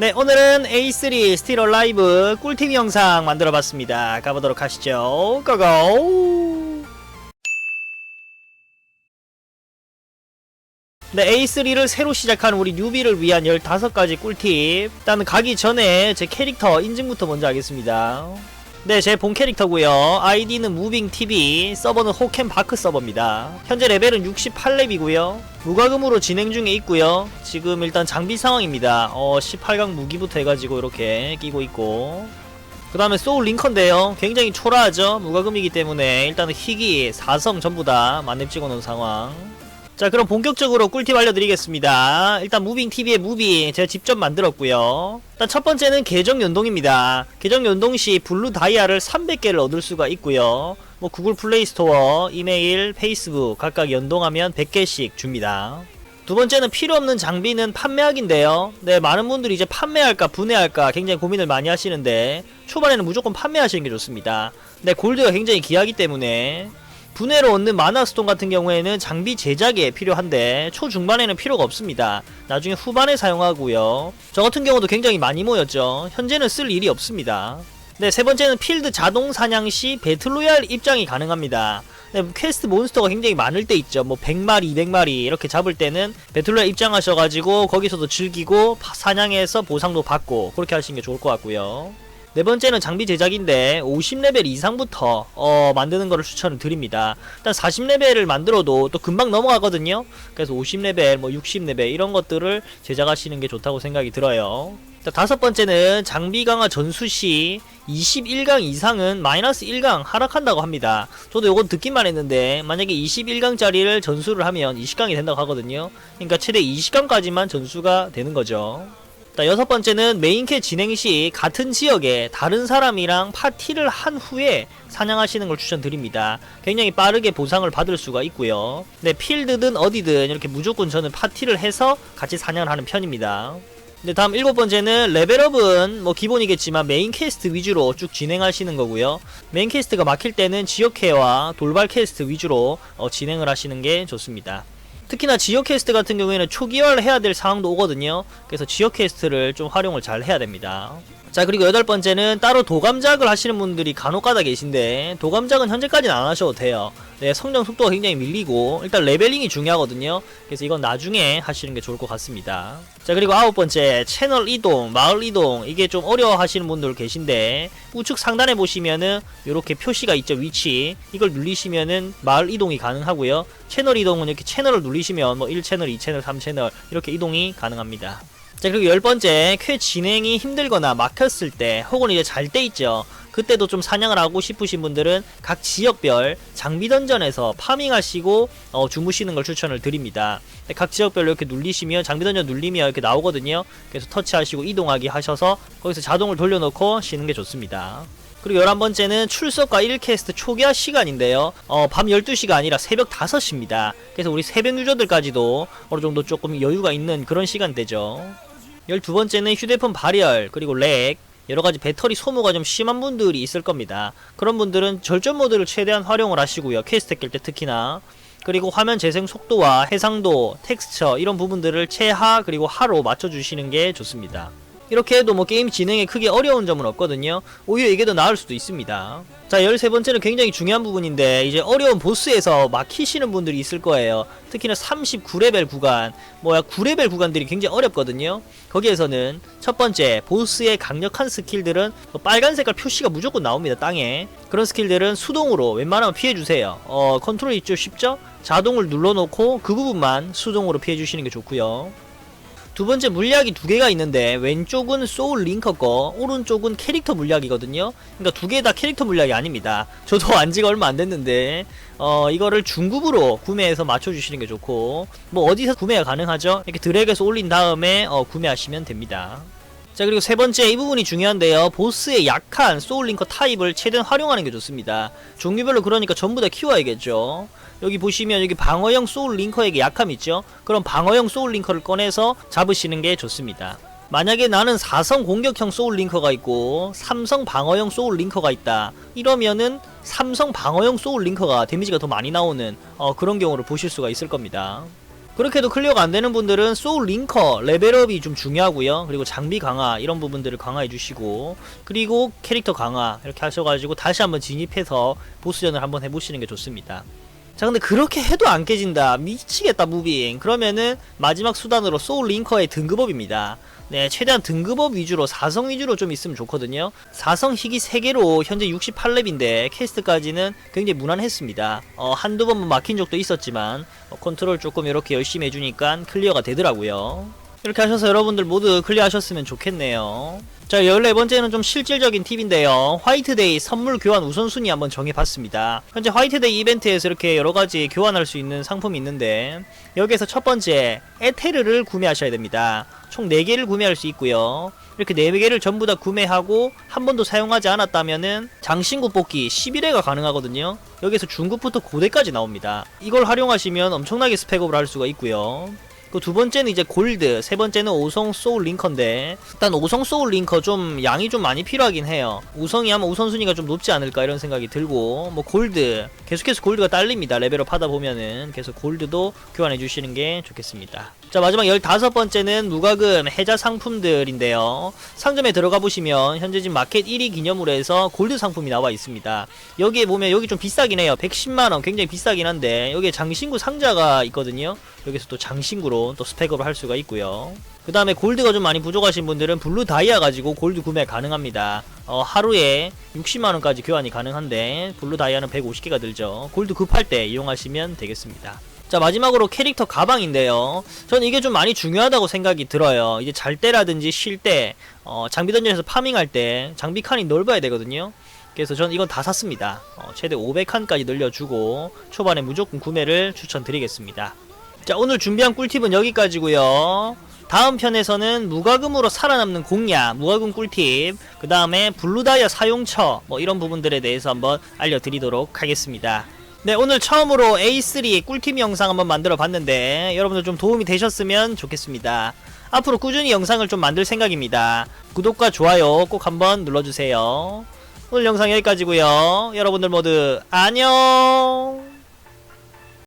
네, 오늘은 A3 스틸 얼라이브 꿀팁 영상 만들어 봤습니다. 가보도록 하시죠. 고고! 네, A3를 새로 시작하는 우리 뉴비를 위한 15가지 꿀팁. 일단 가기 전에 제 캐릭터 인증부터 먼저 하겠습니다. 네, 제 본 캐릭터고요. 아이디는 무빙TV, 서버는 호켄바크 서버입니다. 현재 레벨은 68렙이고요. 무과금으로 진행 중에 있고요. 지금 일단 장비 상황입니다. 어, 18강 무기부터 해가지고 이렇게 끼고 있고. 그 다음에 소울 링컨데요. 굉장히 초라하죠. 무과금이기 때문에 일단은 희귀, 4성 전부 다 만렙 찍어놓은 상황. 자 그럼 본격적으로 꿀팁 알려드리겠습니다. 일단 무빙TV의 무비 제가 직접 만들었고요. 일단 첫 번째는 계정 연동입니다. 계정 연동 시 블루 다이아를 300개를 얻을 수가 있고요. 뭐 구글 플레이 스토어, 이메일, 페이스북 각각 연동하면 100개씩 줍니다. 두 번째는 필요 없는 장비는 판매하기인데요. 네, 많은 분들이 이제 판매할까 분해할까 굉장히 고민을 많이 하시는데 초반에는 무조건 판매하시는 게 좋습니다. 네, 골드가 굉장히 귀하기 때문에 분해로 얻는 마나스톤 같은 경우에는 장비 제작에 필요한데 초중반에는 필요가 없습니다. 나중에 후반에 사용하고요. 저 같은 경우도 굉장히 많이 모였죠. 현재는 쓸 일이 없습니다. 네, 세 번째는 필드 자동 사냥 시 배틀로얄 입장이 가능합니다. 네, 퀘스트 몬스터가 굉장히 많을 때 있죠. 뭐 100마리, 200마리 이렇게 잡을 때는 배틀로얄 입장하셔가지고 거기서도 즐기고 파- 사냥해서 보상도 받고 그렇게 하시는 게 좋을 것 같고요. 네 번째는 장비 제작인데 50레벨 이상부터 어, 만드는 거를 추천을 드립니다. 일단 40레벨을 만들어도 또 금방 넘어가거든요. 그래서 50레벨, 뭐 60레벨 이런 것들을 제작하시는 게 좋다고 생각이 들어요. 자, 다섯 번째는 장비 강화 전수 시 21강 이상은 마이너스 1강 하락한다고 합니다. 저도 요건 듣기만 했는데 만약에 21강짜리를 전수를 하면 20강이 된다고 하거든요. 그러니까 최대 20강까지만 전수가 되는 거죠. 자, 여섯 번째는 메인캐 진행 시 같은 지역에 다른 사람이랑 파티를 한 후에 사냥하시는 걸 추천드립니다. 굉장히 빠르게 보상을 받을 수가 있고요. 네, 필드든 어디든 이렇게 무조건 저는 파티를 해서 같이 사냥을 하는 편입니다. 네, 다음 일곱 번째는 레벨업은 뭐 기본이겠지만 메인 퀘스트 위주로 쭉 진행하시는 거고요. 메인 퀘스트가 막힐 때는 지역 캐와 돌발 퀘스트 위주로 어, 진행을 하시는 게 좋습니다. 특히나 지역 퀘스트 같은 경우에는 초기화를 해야 될 상황도 오거든요. 그래서 지역 퀘스트를 좀 활용을 잘 해야 됩니다. 자 그리고 여덟 번째는 따로 도감작을 하시는 분들이 간혹가다 계신데 도감작은 현재까지는 안 하셔도 돼요. 네 성장 속도가 굉장히 밀리고 일단 레벨링이 중요하거든요. 그래서 이건 나중에 하시는 게 좋을 것 같습니다. 자 그리고 아홉 번째 채널 이동, 마을 이동 이게 좀 어려워 하시는 분들 계신데 우측 상단에 보시면은 이렇게 표시가 있죠 위치 이걸 누르시면은 마을 이동이 가능하고요. 채널 이동은 이렇게 채널을 누르시면 뭐 1채널, 2채널, 3채널 이렇게 이동이 가능합니다. 자 그리고 열 번째 퀘 진행이 힘들거나 막혔을 때 혹은 이제 잘 때 있죠 그때도 좀 사냥을 하고 싶으신 분들은 각 지역별 장비 던전에서 파밍하시고 어, 주무시는 걸 추천을 드립니다 네, 각 지역별로 이렇게 눌리시면 장비 던전 눌리면 이렇게 나오거든요 그래서 터치하시고 이동하기 하셔서 거기서 자동을 돌려놓고 쉬는 게 좋습니다 그리고 11번째는 출석과 1캐스트 초기화 시간인데요. 어, 밤 12시가 아니라 새벽 5시입니다. 그래서 우리 새벽 유저들까지도 어느 정도 조금 여유가 있는 그런 시간대죠. 12번째는 휴대폰 발열, 그리고 렉, 여러 가지 배터리 소모가 좀 심한 분들이 있을 겁니다. 그런 분들은 절전 모드를 최대한 활용을 하시고요. 퀘스트 깰 때 특히나. 그리고 화면 재생 속도와 해상도, 텍스처 이런 부분들을 최하 그리고 하로 맞춰주시는 게 좋습니다. 이렇게 해도 뭐 게임 진행에 크게 어려운 점은 없거든요. 오히려 이게 더 나을 수도 있습니다. 자, 13번째는 굉장히 중요한 부분인데, 이제 어려운 보스에서 막히시는 분들이 있을 거예요. 특히나 39레벨 구간, 뭐야, 9레벨 구간들이 굉장히 어렵거든요. 거기에서는 첫 번째, 보스의 강력한 스킬들은 뭐 빨간 색깔 표시가 무조건 나옵니다, 땅에. 그런 스킬들은 수동으로 웬만하면 피해주세요. 어, 컨트롤 있죠? 쉽죠? 자동을 눌러놓고 그 부분만 수동으로 피해주시는 게 좋고요. 두 번째 물약이 두 개가 있는데 왼쪽은 소울 링커 거 오른쪽은 캐릭터 물약이거든요. 그러니까 두 개 다 캐릭터 물약이 아닙니다. 저도 안지가 얼마 안 됐는데 어 이거를 중급으로 구매해서 맞춰주시는 게 좋고 뭐 어디서 구매가 가능하죠? 이렇게 드래그해서 올린 다음에 어 구매하시면 됩니다 자 그리고 세 번째 이 부분이 중요한데요. 보스의 약한 소울링커 타입을 최대한 활용하는 게 좋습니다. 종류별로 그러니까 전부 다 키워야겠죠. 여기 보시면 여기 방어형 소울 링커에게 약함 있죠? 그럼 방어형 소울 링커를 꺼내서 잡으시는 게 좋습니다. 만약에 나는 4성 공격형 소울 링커가 있고 3성 방어형 소울 링커가 있다. 이러면은 3성 방어형 소울 링커가 데미지가 더 많이 나오는 어, 그런 경우를 보실 수가 있을 겁니다 그렇게도 클리어가 안 되는 분들은 소울 링커 레벨업이 좀 중요하고요. 그리고 장비 강화 이런 부분들을 강화해 주시고 그리고 캐릭터 강화 이렇게 하셔가지고 다시 한번 진입해서 보스전을 한번 해보시는 게 좋습니다. 자 근데 그렇게 해도 안 깨진다 미치겠다 무빙 그러면은 마지막 수단으로 소울 링커의 등급업입니다 네 최대한 등급업 위주로 4성 위주로 좀 있으면 좋거든요. 4성 희귀 3개로 현재 68렙인데 캐스트까지는 굉장히 무난했습니다. 어 한두 번 막힌 적도 있었지만 어, 컨트롤 조금 이렇게 열심히 해주니까 클리어가 되더라고요 이렇게 하셔서 여러분들 모두 클리어 하셨으면 좋겠네요. 자 14번째는 좀 실질적인 팁인데요. 화이트데이 선물 교환 우선순위 한번 정해봤습니다. 현재 화이트데이 이벤트에서 이렇게 여러가지 교환할 수 있는 상품이 있는데 여기에서 첫 번째 에테르를 구매하셔야 됩니다. 총 4개를 구매할 수 있고요. 이렇게 4개를 전부 다 구매하고 한 번도 사용하지 않았다면은 장신구 뽑기 11회가 가능하거든요. 여기서 중급부터 고대까지 나옵니다. 이걸 활용하시면 엄청나게 스펙업을 할 수가 있고요 그 두 번째는 이제 골드, 세 번째는 오성 소울 링커인데 일단 오성 소울 링커 좀 양이 좀 많이 필요하긴 해요. 우성이 아마 우선순위가 좀 높지 않을까 이런 생각이 들고 뭐 골드 계속해서 골드가 딸립니다. 레벨업 하다 보면은 그래서 골드도 교환해 주시는 게 좋겠습니다. 자 마지막 15번째는 무과금 해자 상품들인데요. 상점에 들어가 보시면 현재 지금 마켓 1위 기념으로 해서 골드 상품이 나와 있습니다. 여기에 보면 여기 좀 비싸긴 해요. 110만원 굉장히 비싸긴 한데 여기에 장신구 상자가 있거든요. 여기서 또 장신구로 또 스펙업을 할 수가 있고요. 그 다음에 골드가 좀 많이 부족하신 분들은 블루 다이아 가지고 골드 구매 가능합니다. 어, 하루에 60만원까지 교환이 가능한데 블루 다이아는 150개가 들죠. 골드 급할 때 이용하시면 되겠습니다. 자 마지막으로 캐릭터 가방인데요 저는 이게 좀 많이 중요하다고 생각이 들어요 이제 잘 때라든지 쉴때 어, 장비 던전에서 파밍할 때 장비 칸이 넓어야 되거든요 그래서 저는 이건 다 샀습니다 어, 최대 500칸까지 늘려주고 초반에 무조건 구매를 추천드리겠습니다 자 오늘 준비한 꿀팁은 여기까지고요 다음 편에서는 무과금으로 살아남는 공략, 무과금 꿀팁, 그 다음에 블루다이아 사용처, 뭐 이런 부분들에 대해서 한번 알려드리도록 하겠습니다. 네, 오늘 처음으로 A3 꿀팁 영상 한번 만들어 봤는데, 여러분들 좀 도움이 되셨으면 좋겠습니다. 앞으로 꾸준히 영상을 좀 만들 생각입니다. 구독과 좋아요 꼭 한번 눌러주세요. 오늘 영상 여기까지고요 여러분들 모두 안녕!